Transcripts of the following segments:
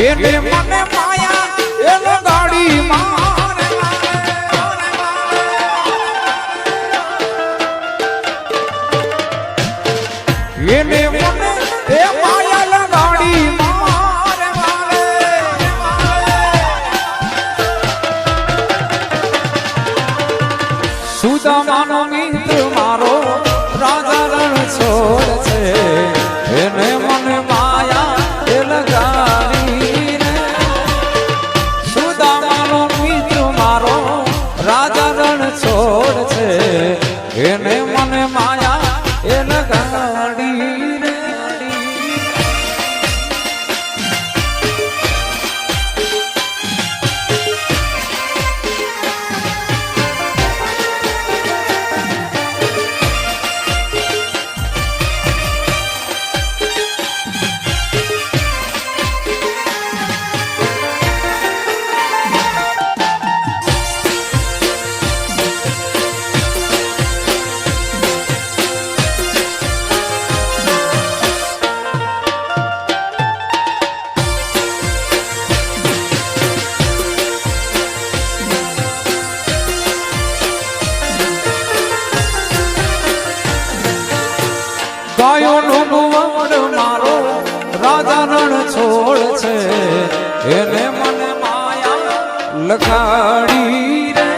એને મને માયા એને ગાડી એને મને એ માયા લગાડી મારે એને મને માયા લખાડી રે.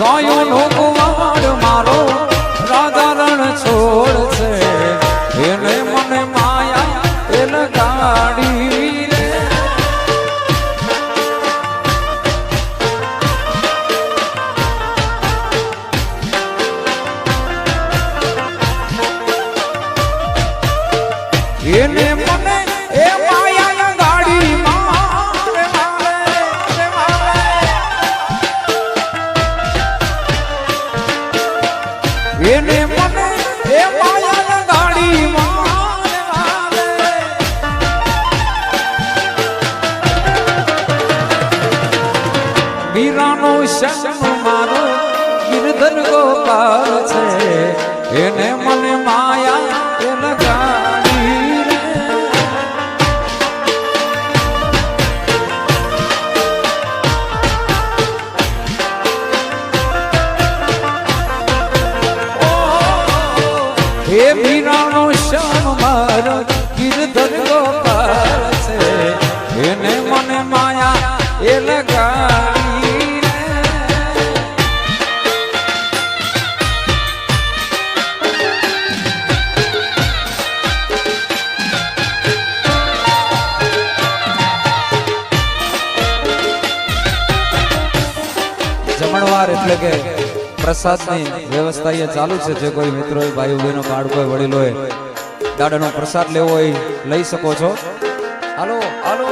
ગાયો લોકો ફૂલહાર એટલે કે પ્રસાદની વ્યવસ્થા એ ચાલુ છે. જે કોઈ મિત્રો ભાઈ બહેનો, બાળકો, વડીલોએ દાદાનો પ્રસાદ લેવો હોય, લઈ શકો છો. હાલો હાલો.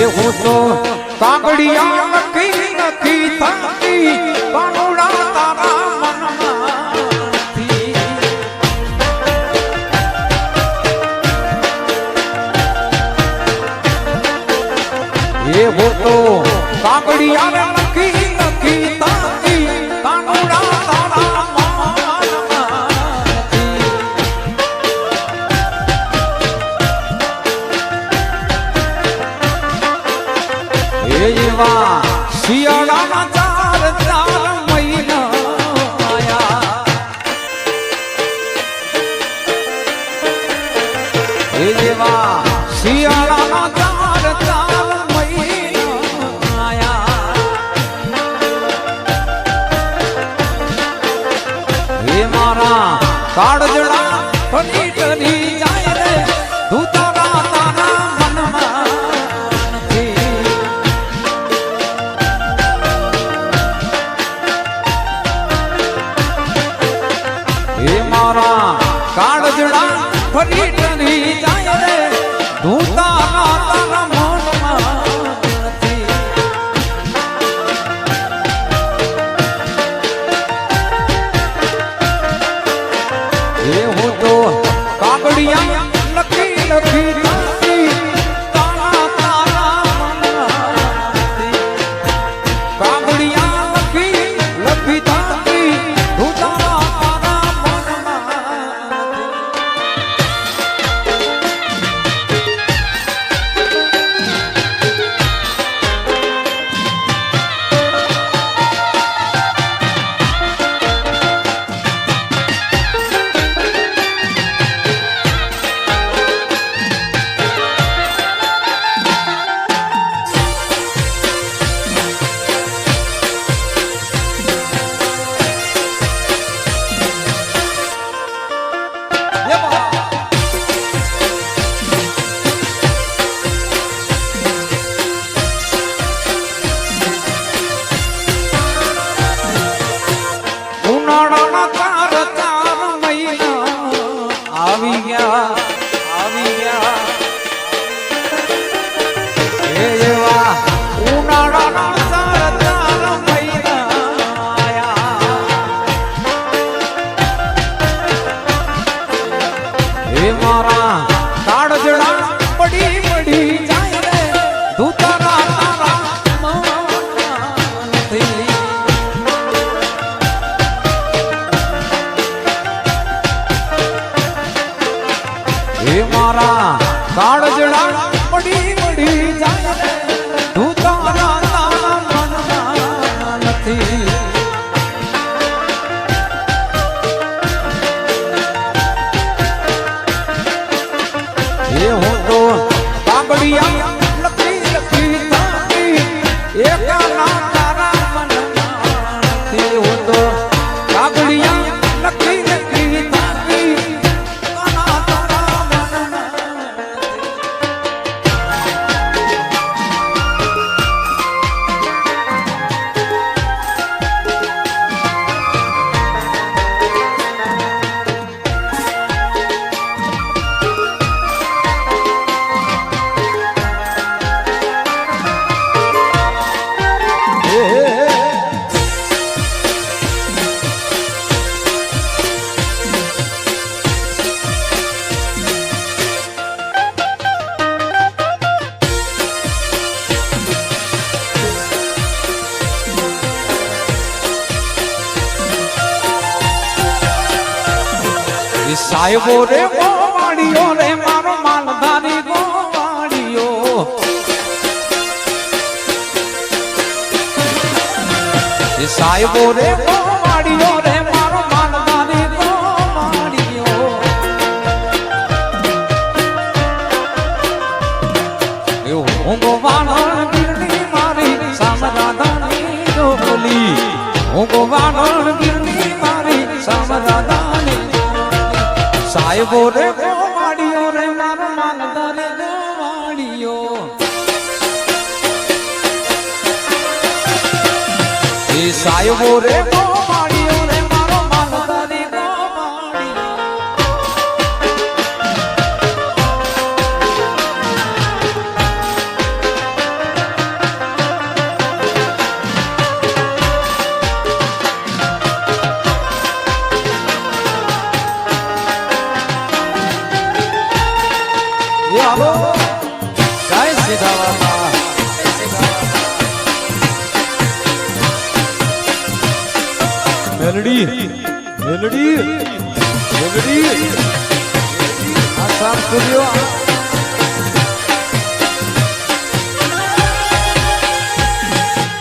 એ હું તો કાગડિયા કઈ નથી થતી પાણુડા તારા મનમાં એ હું તો કાગડિયા મારા કાળજ মরা સાહેબો રે ગોવાળીઓ રે મારો માલધારી ગોવાળીઓ. સાહેબો રે ગોવાળીઓ સાહેબો રે ગોવાળીઓ રે મારો માલધારી ગોવાળીઓ એ સાહેબો રે ગોવાળીઓ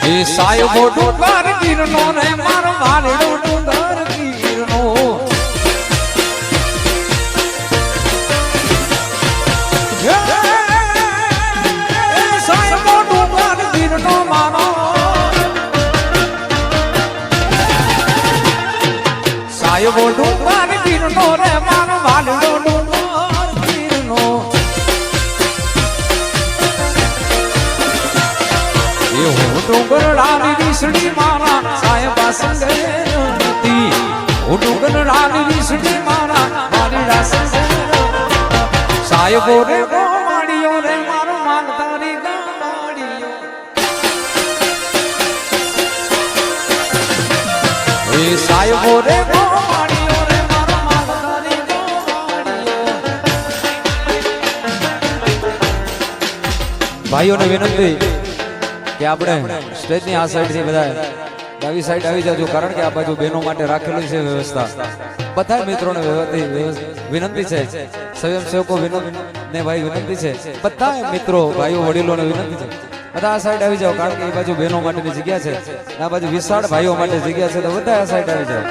એ સાહેબો ડુંગર ગીરનો ને મારો વાલડો ડુંગર ગીરનો સાહેબો ડુંગર ગીરનો મારો. સાહેબો ડુંગર રીસડી મારા સાહેબા સંગે નથી હું ડુંગર ડાલી રીસડી મારા મારી રાસન સાહેબો રે ગોમાડીઓ રે, મારો માનતારી ગોમાડીઓ એ સાહેબો રે રે ભાઈઓને વિનંતી કે આપણે સ્ટેજની આ સાઈડથી બધા ડાબી સાઈડ આવી જજો, કારણ કે આ બાજુ બહેનો માટે રાખેલી છે વ્યવસ્થા. બધા મિત્રોને વિનંતી છે. સ્વયંસેવકો ને ભાઈ વિનંતી છે. બધા મિત્રો, ભાઈઓ, વડીલોને વિનંતી છે. બધા આ સાઈડ આવી જાઓ, કારણ કે એ બાજુ બહેનો માટેની જગ્યા છે. આ બાજુ વિશાળ ભાઈઓ માટે જગ્યા છે, તો બધા આ સાઈડ આવી જાઓ.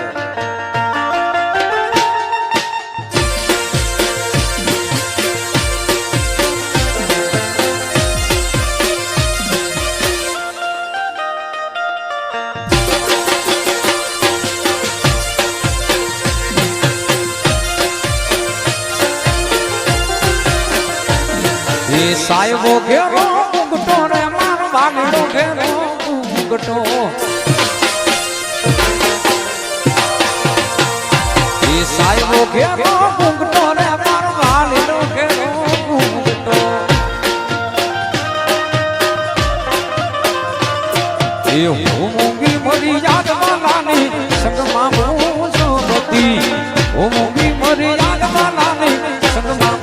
ઘેરો ઉગટો રે મારો વાગડો ઘેરો ઉગટો એ હું મૂંગી મરી યાદ વાલાની સંગમાં હું સોબતી હું મૂંગી મરી યાદ વાલાની સંગમાં